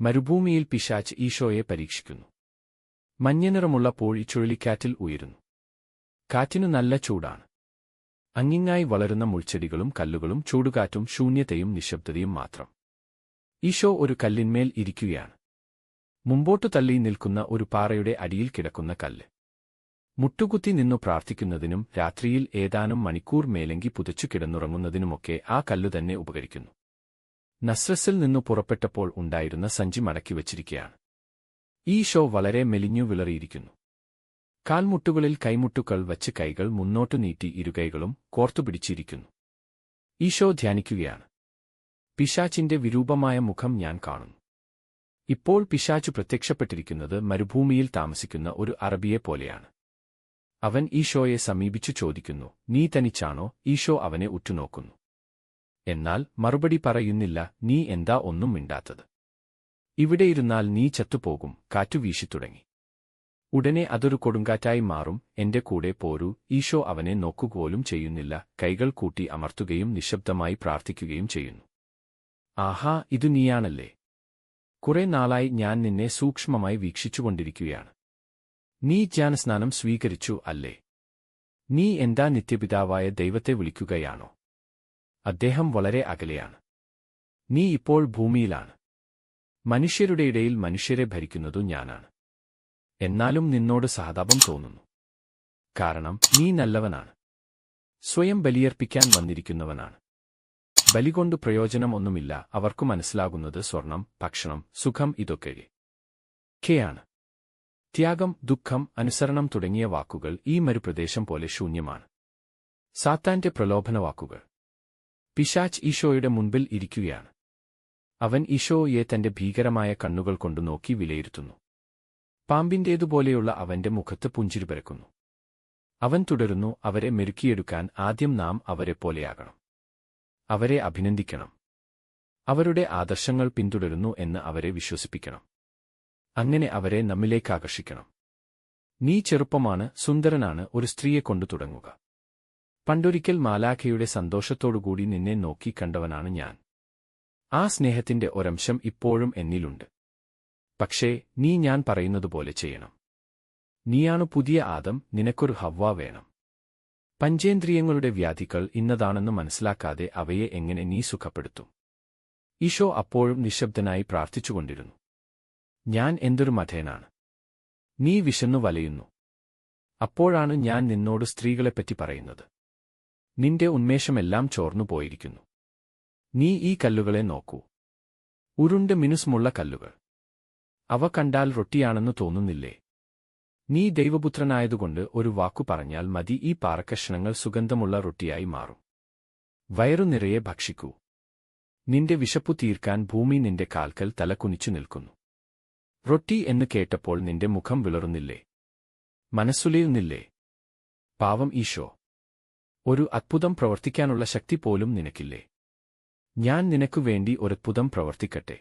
മരുഭൂമിയിൽ പിശാച്ച് ഈശോയെ പരീക്ഷിക്കുന്നു. മഞ്ഞനിറമുള്ള പോഴി ചുഴലിക്കാറ്റിൽ ഉയരുന്നു. കാറ്റിനു നല്ല ചൂടാണ്. അങ്ങിങ്ങായി വളരുന്ന മുൾച്ചെടികളും കല്ലുകളും ചൂടുകാറ്റും ശൂന്യതയും നിശബ്ദതയും മാത്രം. ഈശോ ഒരു കല്ലിന്മേൽ ഇരിക്കുകയാണ്. മുമ്പോട്ടു തള്ളി നിൽക്കുന്ന ഒരു പാറയുടെ അടിയിൽ കിടക്കുന്ന കല്ല്. മുട്ടുകുത്തി നിന്നു പ്രാർത്ഥിക്കുന്നതിനും രാത്രിയിൽ ഏതാനും മണിക്കൂർ മേലെങ്കി പുതച്ചു കിടന്നുറങ്ങുന്നതിനുമൊക്കെ ആ കല്ലുതന്നെ ഉപകരിക്കുന്നു. നസ്രസിൽ നിന്നു പുറപ്പെട്ടപ്പോൾ ഉണ്ടായിരുന്ന സഞ്ചി മടക്കി വച്ചിരിക്കുകയാണ് ഈ ഷോ വളരെ മെലിഞ്ഞു വിളറിയിരിക്കുന്നു. കാൽമുട്ടുകളിൽ കൈമുട്ടുകൾ വച്ച് കൈകൾ മുന്നോട്ടു നീട്ടി ഇരുകൈകളും കോർത്തുപിടിച്ചിരിക്കുന്നു ഈശോ ധ്യാനിക്കുകയാണ്. പിശാച്ചിന്റെ വിരൂപമായ മുഖം ഞാൻ കാണുന്നു. ഇപ്പോൾ പിശാച്ചു പ്രത്യക്ഷപ്പെട്ടിരിക്കുന്നത് മരുഭൂമിയിൽ താമസിക്കുന്ന ഒരു അറബിയെ പോലെയാണ്. അവൻ ഈശോയെ സമീപിച്ചു ചോദിക്കുന്നു നീ തനിച്ചാണോ? ഈശോ അവനെ ഉറ്റുനോക്കുന്നു. എന്നാൽ മറുപടി പറയുന്നില്ല നീ എന്താ ഒന്നും മിണ്ടാത്തത്? ഇവിടെയിരുന്നാൽ നീ ചത്തുപോകും കാറ്റു വീശിത്തുടങ്ങി ഉടനെ അതൊരു കൊടുങ്കാറ്റായി മാറും എന്റെ കൂടെ പോരൂ ഈശോ അവനെ നോക്കുകോലും ചെയ്യുന്നില്ല കൈകൾ കൂട്ടി അമർത്തുകയും നിശബ്ദമായി പ്രാർത്ഥിക്കുകയും ചെയ്യുന്നു. ആഹാ ഇതു നീയാണല്ലേ? കുറെ നാളായി ഞാൻ നിന്നെ സൂക്ഷ്മമായി വീക്ഷിച്ചുകൊണ്ടിരിക്കുകയാണ്. നീ ജ്ഞാനസ്നാനം സ്വീകരിച്ചു അല്ലേ? നീ എന്താ നിത്യപിതാവായ ദൈവത്തെ വിളിക്കുകയാണോ? അദ്ദേഹം വളരെ അകലെയാണ്. നീ ഇപ്പോൾ ഭൂമിയിലാണ്. മനുഷ്യരുടെ ഇടയിൽ മനുഷ്യരെ ഭരിക്കുന്നതു ഞാനാണ്. എന്നാലും നിന്നോട് സഹതാപം തോന്നുന്നു. കാരണം നീ നല്ലവനാണ്. സ്വയം ബലിയർപ്പിക്കാൻ വന്നിരിക്കുന്നവനാണ്. ബലികൊണ്ട് പ്രയോജനമൊന്നുമില്ല അവർക്കു മനസ്സിലാകുന്നത് സ്വർണം ഭക്ഷണം സുഖം ഇതൊക്കെ. കെയാണ് ത്യാഗം ദുഃഖം അനുസരണം തുടങ്ങിയ വാക്കുകൾ ഈ മരുപ്രദേശം പോലെ ശൂന്യമാണ്. സാത്താന്റെ പ്രലോഭന വാക്കുകൾ പിശാച്ച് ഈശോയുടെ മുൻപിൽ ഇരിക്കുകയാണ്. അവൻ ഈശോയെ തന്റെ ഭീകരമായ കണ്ണുകൾ കൊണ്ടു നോക്കി വിലയിരുത്തുന്നു. പാമ്പിന്റേതുപോലെയുള്ള അവന്റെ മുഖത്ത് പുഞ്ചിരി പരക്കുന്നു. അവൻ തുടരുന്നു അവരെ മെരുക്കിയെടുക്കാൻ ആദ്യം നാം അവരെ പോലെയാകണം അവരെ അഭിനന്ദിക്കണം. അവരുടെ ആദർശങ്ങൾ പിന്തുടരുന്നു എന്ന് അവരെ വിശ്വസിപ്പിക്കണം. അങ്ങനെ അവരെ നമ്മിലേക്കാകർഷിക്കണം. നീ ചെറുപ്പമാണ് സുന്ദരനാണ് ഒരു സ്ത്രീയെ കൊണ്ടു തുടങ്ങുക. പണ്ടൊരിക്കൽ മാലാഖയുടെ സന്തോഷത്തോടുകൂടി നിന്നെ നോക്കി കണ്ടവനാണ് ഞാൻ. ആ സ്നേഹത്തിന്റെ ഒരംശം ഇപ്പോഴും എന്നിലുണ്ട്. പക്ഷേ നീ ഞാൻ പറയുന്നതുപോലെ ചെയ്യണം. നീയാണ് പുതിയ ആദം നിനക്കൊരു ഹവ്വ വേണം. പഞ്ചേന്ദ്രിയങ്ങളുടെ വ്യാധികൾ ഇന്നതാണെന്ന് മനസ്സിലാക്കാതെ അവയെ എങ്ങനെ നീ സുഖപ്പെടുത്തും? ഈശോ അപ്പോഴും നിശബ്ദനായി പ്രാർത്ഥിച്ചുകൊണ്ടിരുന്നു. ഞാൻ എന്തൊരു മഥേനാണ് നീ വിശന്നു വലയുന്നു. അപ്പോഴാണ് ഞാൻ നിന്നോട് സ്ത്രീകളെപ്പറ്റി പറയുന്നത്. നിന്റെ ഉന്മേഷമെല്ലാം ചോർന്നു പോയിരിക്കുന്നു. നീ ഈ കല്ലുകളെ നോക്കൂ. ഉരുണ്ട് മിനുസ്മുള്ള കല്ലുകൾ. അവ കണ്ടാൽ റൊട്ടിയാണെന്ന് തോന്നുന്നില്ലേ? നീ ദൈവപുത്രനായതുകൊണ്ട് ഒരു വാക്കു പറഞ്ഞാൽ മതി ഈ പാറക്കഷണങ്ങൾ സുഗന്ധമുള്ള റൊട്ടിയായി മാറും. വയറു നിറയെ ഭക്ഷിക്കൂ. നിന്റെ വിശപ്പു തീർക്കാൻ ഭൂമി നിന്റെ കാൽക്കൽ തലകുനിച്ചു നിൽക്കുന്നു. റൊട്ടി എന്ന് കേട്ടപ്പോൾ നിന്റെ മുഖം വിളറുന്നില്ലേ? മനസ്സുലയുന്നില്ലേ? പാവം ഈശോ. ഒരു അത്ഭുതം പ്രവർത്തിക്കാനുള്ള ശക്തി പോലും നിനക്കില്ലേ? ഞാൻ നിനക്കു വേണ്ടി ഒരത്ഭുതം പ്രവർത്തിക്കട്ടെ.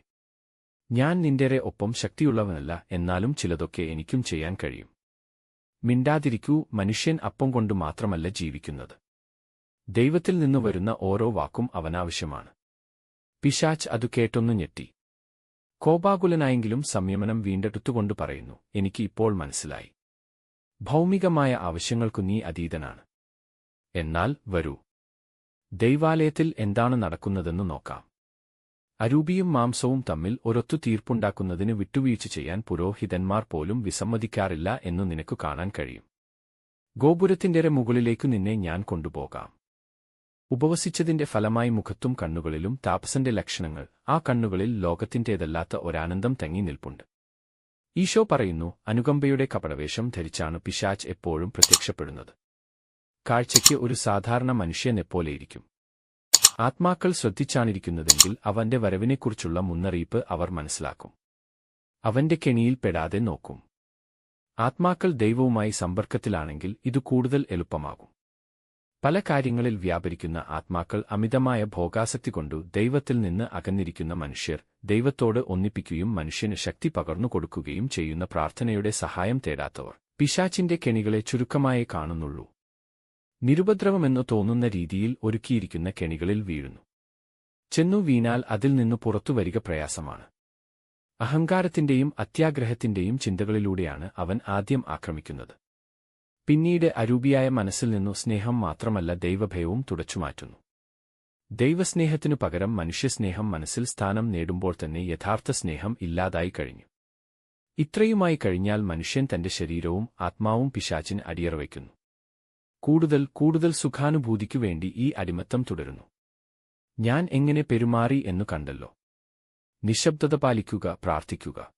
ഞാൻ നിന്റെ ഒപ്പം ശക്തിയുള്ളവനല്ല എന്നാലും ചിലതൊക്കെ എനിക്കും ചെയ്യാൻ കഴിയും. മിണ്ടാതിരിക്കൂ മനുഷ്യൻ അപ്പം കൊണ്ട് മാത്രമല്ല ജീവിക്കുന്നത്. ദൈവത്തിൽ നിന്നു വരുന്ന ഓരോ വാക്കും അവനാവശ്യമാണ്. പിശാച്ച് അതു കേട്ടൊന്നു ഞെട്ടി. കോപാകുലനായെങ്കിലും സംയമനം വീണ്ടെടുത്തുകൊണ്ട് പറയുന്നു എനിക്ക് ഇപ്പോൾ മനസ്സിലായി. ഭൗമികമായ ആവശ്യങ്ങൾക്കു നീ അതീതനാണ്. എന്നാൽ വരൂ. ദൈവാലയത്തിൽ എന്താണ് നടക്കുന്നതെന്ന് നോക്കാം. അരൂപിയും മാംസവും തമ്മിൽ ഒരൊത്തു തീർപ്പുണ്ടാക്കുന്നതിന് വിട്ടുവീഴ്ച ചെയ്യാൻ പുരോഹിതന്മാർ പോലും വിസമ്മതിക്കാറില്ല എന്നു നിനക്കു കാണാൻ കഴിയും. ഗോപുരത്തിന്റെ മുകളിലേക്കു നിന്നെ ഞാൻ കൊണ്ടുപോകാം. ഉപവസിച്ചതിന്റെ ഫലമായി മുഖത്തും കണ്ണുകളിലും താപസന്റെ ലക്ഷണങ്ങൾ ആ കണ്ണുകളിൽ ലോകത്തിന്റേതല്ലാത്ത ഒരാനന്ദം തങ്ങി നിൽപ്പുണ്ട്. ഈശോ പറയുന്നു അനുകമ്പയുടെ കപടവേഷം ധരിച്ചാണ് പിശാച്ച് എപ്പോഴും പ്രത്യക്ഷപ്പെടുന്നത്. കാഴ്ചയ്ക്ക് ഒരു സാധാരണ മനുഷ്യനെപ്പോലെയിരിക്കും ആത്മാക്കൾ ശ്രദ്ധിച്ചാണിരിക്കുന്നതെങ്കിൽ അവന്റെ വരവിനെക്കുറിച്ചുള്ള മുന്നറിയിപ്പ് അവർ മനസ്സിലാക്കും. അവന്റെ കെണിയിൽ പെടാതെ നോക്കും. ആത്മാക്കൾ ദൈവവുമായി സമ്പർക്കത്തിലാണെങ്കിൽ ഇത് കൂടുതൽ എളുപ്പമാകും. പല കാര്യങ്ങളിൽ വ്യാപരിക്കുന്ന ആത്മാക്കൾ അമിതമായ ഭോഗാസക്തി കൊണ്ടു ദൈവത്തിൽ നിന്ന് അകന്നിരിക്കുന്ന മനുഷ്യർ ദൈവത്തോട് ഒന്നിപ്പിക്കുകയും മനുഷ്യന് ശക്തി പകർന്നു കൊടുക്കുകയും ചെയ്യുന്ന പ്രാർത്ഥനയുടെ സഹായം തേടാത്തവർ. പിശാച്ചിന്റെ കെണികളെ ചുരുക്കമായേ കാണുന്നുള്ളൂ. നിരുപദ്രവമെന്നു തോന്നുന്ന രീതിയിൽ ഒരുക്കിയിരിക്കുന്ന കെണികളിൽ വീഴുന്നു. ചെന്നു വീണാൽ അതിൽ നിന്നു പുറത്തുവരിക പ്രയാസമാണ്. അഹങ്കാരത്തിന്റെയും അത്യാഗ്രഹത്തിന്റെയും ചിന്തകളിലൂടെയാണ് അവൻ ആദ്യം ആക്രമിക്കുന്നത്. പിന്നീട് അരൂപിയായ മനസ്സിൽ നിന്നു സ്നേഹം മാത്രമല്ല ദൈവഭയവും തുടച്ചുമാറ്റുന്നു ദൈവസ്നേഹത്തിനു പകരം മനുഷ്യസ്നേഹം മനസ്സിൽ സ്ഥാനം നേടുമ്പോൾ തന്നെ യഥാർത്ഥ സ്നേഹം ഇല്ലാതായി കഴിഞ്ഞു. ഇത്രയുമായി കഴിഞ്ഞാൽ മനുഷ്യൻ തന്റെ ശരീരവും ആത്മാവും പിശാചിന് അടിയറവയ്ക്കുന്നു. കൂടുതൽ കൂടുതൽ സുഖാനുഭൂതിക്കു വേണ്ടി ഈ അടിമത്തം തുടരുന്നു. ഞാൻ എങ്ങനെ പെരുമാറി എന്നു കണ്ടല്ലോ. നിശബ്ദത പാലിക്കുക പ്രാർത്ഥിക്കുക.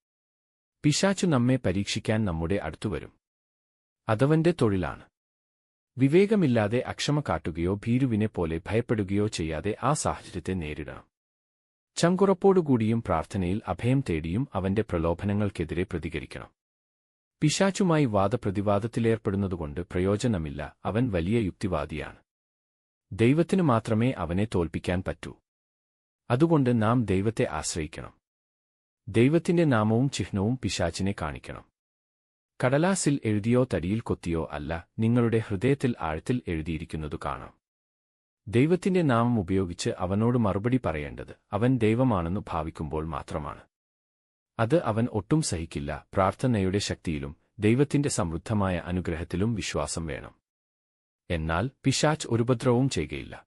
പിശാച്ചു നമ്മെ പരീക്ഷിക്കാൻ നമ്മുടെ അടുത്തുവരും അതവന്റെ തൊഴിലാണ്. വിവേകമില്ലാതെ അക്ഷമ കാട്ടുകയോ ഭീരുവിനെ പോലെ ഭയപ്പെടുകയോ ചെയ്യാതെ ആ സാഹചര്യത്തെ നേരിടണം. ചങ്കുറപ്പോടുകൂടിയും പ്രാർത്ഥനയിൽ അഭയം തേടിയും അവന്റെ പ്രലോഭനങ്ങൾക്കെതിരെ പ്രതികരിക്കണം. പിശാച്ചുമായി വാദപ്രതിവാദത്തിലേർപ്പെടുന്നതുകൊണ്ട് പ്രയോജനമില്ല. അവൻ വലിയ യുക്തിവാദിയാണ്. ദൈവത്തിനു മാത്രമേ അവനെ തോൽപ്പിക്കാൻ പറ്റൂ. അതുകൊണ്ട് നാം ദൈവത്തെ ആശ്രയിക്കണം. ദൈവത്തിന്റെ നാമവും ചിഹ്നവും പിശാച്ചിനെ കാണിക്കണം. കടലാസിൽ എഴുതിയോ തടിയിൽ കൊത്തിയോ അല്ല നിങ്ങളുടെ ഹൃദയത്തിൽ ആഴത്തിൽ എഴുതിയിരിക്കുന്നതു കാണാം. ദൈവത്തിന്റെ നാമം ഉപയോഗിച്ച് അവനോട് മറുപടി പറയേണ്ടത് അവൻ ദൈവമാണെന്ന് ഭാവിക്കുമ്പോൾ മാത്രമാണ്. അത് അവൻ ഒട്ടും സഹിക്കില്ല. പ്രാർത്ഥനയുടെ ശക്തിയിലും ദൈവത്തിന്റെ സമൃദ്ധമായ അനുഗ്രഹത്തിലും വിശ്വാസം വേണം. എന്നാൽ പിശാച്ച് ഒരുപദ്രവവും ചെയ്യുകയില്ല.